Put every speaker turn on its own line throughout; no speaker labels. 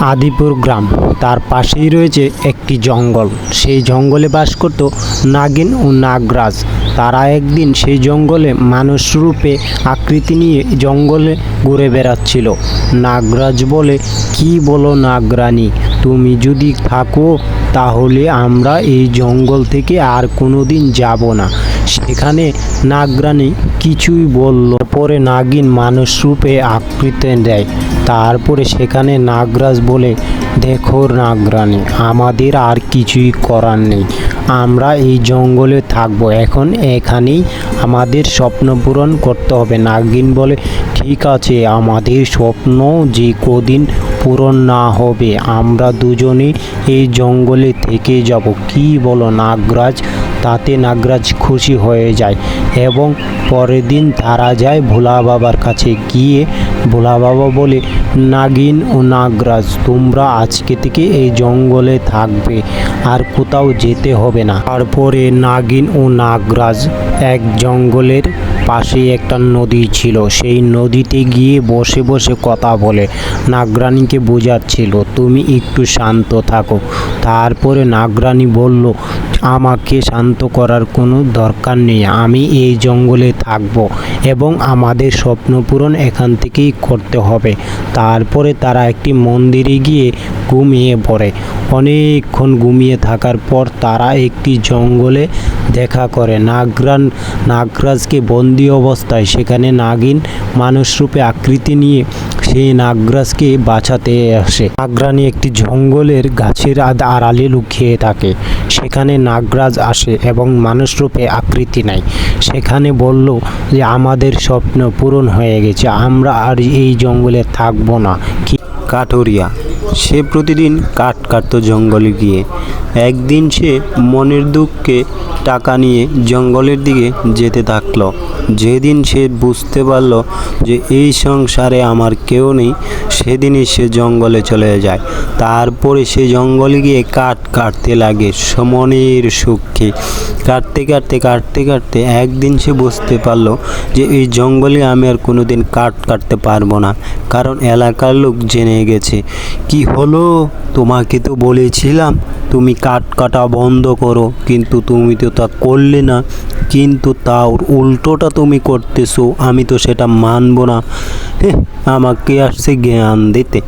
আদিপুর গ্রাম। তার পাশেই রয়েছে একটি জঙ্গল। সেই জঙ্গলে বাস করত নাগিন ও নাগরাজ। তারা একদিন সেই জঙ্গলে মানুষ রূপে আকৃতি নিয়ে জঙ্গলে ঘুরে বেড়াচ্ছিল। নাগরাজ বলে, কি বলো নাগরানী? তুমি যদি থাকো তাহলে আমরা এই জঙ্গল থেকে আর কোনো দিন যাব না। সেখানে নাগরানি কিছুই বলল পরে নাগিন মানুষ রূপে আকৃতি দেয়। তারপরে সেখানে নাগরাজ বলে, দেখো নাগরানি, আমাদের আর কিছুই করার নেই। আমরা এই জঙ্গলে থাকব। এখন এখানেই আমাদের স্বপ্ন পূরণ করতে হবে। নাগিন বলে, ঠিক আছে, আমাদের স্বপ্ন যে কদিন পূরণ না হবে, আমরা দুজনে এই জঙ্গলে থেকে যাব। কি বলো নাগরাজ? তাতে নাগরাজ খুশি হয়ে যায় এবং পরের দিন তারা যায় ভোলা বাবার কাছে। গিয়ে ভোলা বাবা বলে, নাগিন ও নাগরাজ, তোমরা আজকে থেকে এই জঙ্গলে থাকবে, আর কোথাও যেতে হবে না। তারপরে নাগিন ও নাগরাজ এক জঙ্গলের পাশে একটা নদী ছিল। সেই নদীতে গিয়ে বসে বসে কথা বলে। নাগরানীকে বোঝাচ্ছিল, তুমি একটু শান্ত থাকো। তারপরে নাগরানী বলল, আমাকে শান্ত করার কোনো দরকার নেই। আমি এই জঙ্গলে থাকব এবং আমাদের স্বপ্ন পূরণ এখান থেকেই করতে হবে। তারপরে তারা একটি মন্দিরে গিয়ে ঘুমিয়ে পড়ে। অনেকক্ষণ ঘুমিয়ে থাকার পর তারা একটি জঙ্গলে দেখা করে। নাগরান, নাগরাজকে বন্দি অবস্থায় সেখানে নাগিন মানুষ রূপে আকৃতি নিয়ে সেই নাগরাজকে বাঁচাতে আসে। নাগরানি একটি জঙ্গলের গাছের আড়ালে লুকিয়ে থাকে। সেখানে নাগরাজ আসে এবং মানুষ রূপে আকৃতি নেয়। সেখানে বলল যে, আমাদের স্বপ্ন পূরণ হয়ে গেছে। আমরা আর এই জঙ্গলে থাকব না। কি?
কাঠুরিয়া সে প্রতিদিন কাঠ কাটতো জঙ্গলে গিয়ে। একদিন সে মনের দুঃখে টাকা নিয়ে জঙ্গলের দিকে যেতে থাকল। যেদিন সে বুঝতে পারল যে এই সংসারে আমার কেউ নেই, সেদিনই সে জঙ্গলে চলে যায়। তারপরে সে জঙ্গলে গিয়ে কাঠ কাটতে লাগে সমনের সুখে। কাটতে কাটতে কাটতে কাটতে একদিন সে বুঝতে পারল যে এই জঙ্গলে আমি আর কোনো দিন কাঠ কাটতে পারব না, কারণ এলাকার লোক জেনে গেছে। কি হলো? তোমাকে তো বলেছিলাম, তুমি কাঠ কাটা বন্ধ করো। কিন্তু তুমি তো তা করলে না। কিন্তু তাও উল্টোটা তুমি করতেছো আমি তো সেটা মানবো না। হেহ, আমাকে আসছে জ্ঞান দিতে।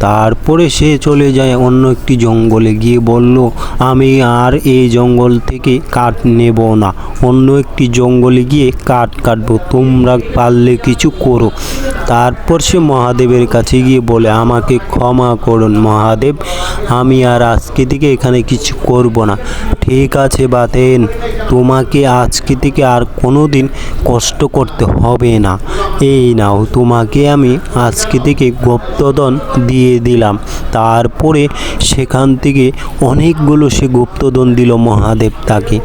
তারপরে সে চলে যায় অন্য একটি জঙ্গলে। গিয়ে বলল, আমি আর এই জঙ্গল থেকে কাঠ নেব না। অন্য একটি জঙ্গলে গিয়ে কাঠ কাটবো। তোমরা পারলে কিছু করো। তারপর সে মহাদেবের কাছে গিয়ে বলে, আমাকে ক্ষমা করুন মহাদেব। আমি আর আজকে থেকে এখানে কিছু করব না। ঠিক আছে, বাতেন। তোমাকে আজকে থেকে আর কোনো দিন কষ্ট করতে হবে না। এই নাও, তোমাকে আমি আজকে থেকে গুপ্তধন দিয়ে দিলাম। তারপরে সেখান থেকে অনেকগুলো সে গুপ্তধন দিল মহাদেব তাকে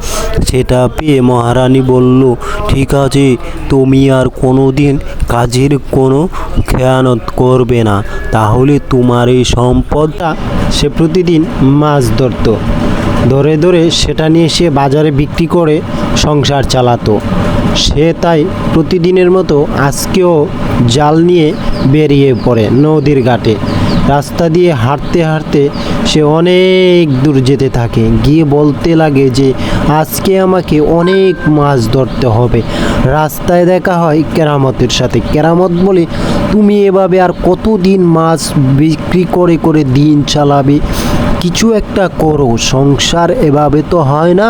সেটা পেয়ে মহারানী বলল, ঠিক আছে, তুমি আর কোনো দিন কাজের কোনো খেয়ানত করবে না। তাহলে তোমার এই সম্পদ
তা সে প্রতিদিন মাছ ধরতো। ধরে ধরে সেটা নিয়ে সে বাজারে বিক্রি করে সংসার চালাতো। সে তাই প্রতিদিনের মতো আজকেও জাল নিয়ে বেরিয়ে পড়ে নদীর ঘাটে। রাস্তা দিয়ে হাঁটতে হাঁটতে সে অনেক দূর যেতে থাকে। গিয়ে বলতে লাগে যে, আজকে আমাকে অনেক মাছ ধরতে হবে। রাস্তায় দেখা হয় কেরামতের সাথে। কেরামত বলে, তুমি এভাবে আর কতদিন মাছ বিক্রি করে করে দিন চালাবে? কিছু একটা করো, সংসার এভাবে তো হয় না,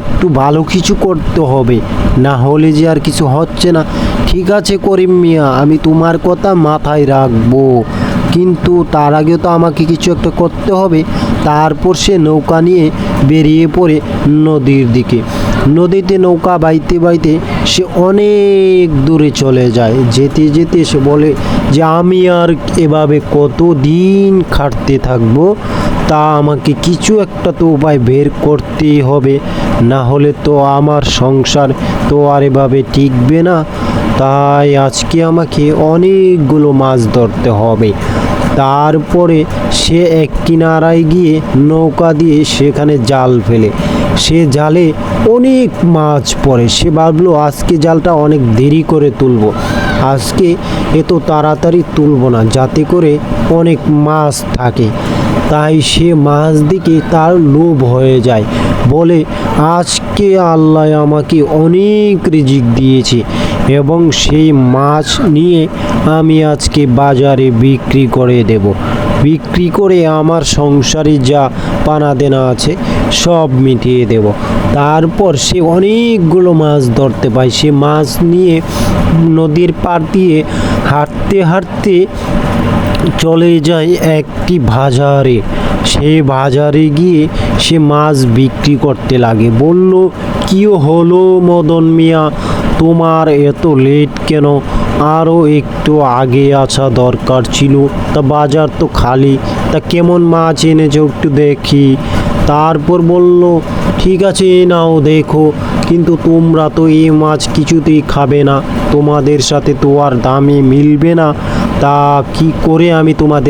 একটু ভালো কিছু করতে হবে, না হলে যে আর কিছু হচ্ছে না। ঠিক আছে করিম মিয়া, আমি তোমার কথা মাথায় রাখব, কিন্তু তার আগে তো আমাকে কিছু একটা করতে হবে। তারপর সে নৌকা নিয়ে বেরিয়ে পড়ে নদীর দিকে। নদীতে নৌকা বাইতে বাইতে সে অনেক দূরে চলে যায়। যেতে যেতে সে বলে যে, আমি আর এভাবে কত দিন খাটতে থাকব? তা আমাকে কিছু একটা তো উপায় বের করতেই হবে। না হলে তো আমার সংসার তো আর এভাবে টিকবে না। তাই আজকে আমাকে অনেকগুলো মাছ ধরতে হবে। তারপরে সে এক কিনারায় গিয়ে নৌকা দিয়ে সেখানে জাল ফেলে। সে জালে অনেক মাছ পড়ে। সে ভাবলো, আজকে জালটা অনেক দেরি করে তুলবো। আজকে এত তাড়াতাড়ি তুলবো না, যাতে করে অনেক মাছ থাকে। তাই সে মাছ দিকে তার লোভ হয়ে যায়। বলে, আজকে আল্লাহ আমাকে অনেক রিজিক দিয়েছে এবং সেই মাছ নিয়ে আমি আজকে বাজারে বিক্রি করে দেব। বিক্রি করে আমার সংসারে যা পানা দেনা আছে সব মিটিয়ে দেব। তারপর সে অনেকগুলো মাছ ধরতে পায়। সে মাছ নিয়ে নদীর পাড় দিয়ে হাঁটতে হাঁটতে চলে যায় একটি বাজারে। সে বাজারে গিয়ে সে মাছ বিক্রি করতে লাগে। বলল কি হলো মদন মিয়া? তোমার এত লেট কেন? আরও একটু আগে আসা দরকার ছিল। তা বাজার তো খালি। তা কেমন মাছ এনেছো একটু দেখি। তারপর বলল, ঠিক আছে, নাও দেখো। কিন্তু তোমরা তো এই মাছ কিছুতেই খাবে না। তোমাদের সাথে তো আর দামে মিলবে না। তা কি করে আমি তোমাদের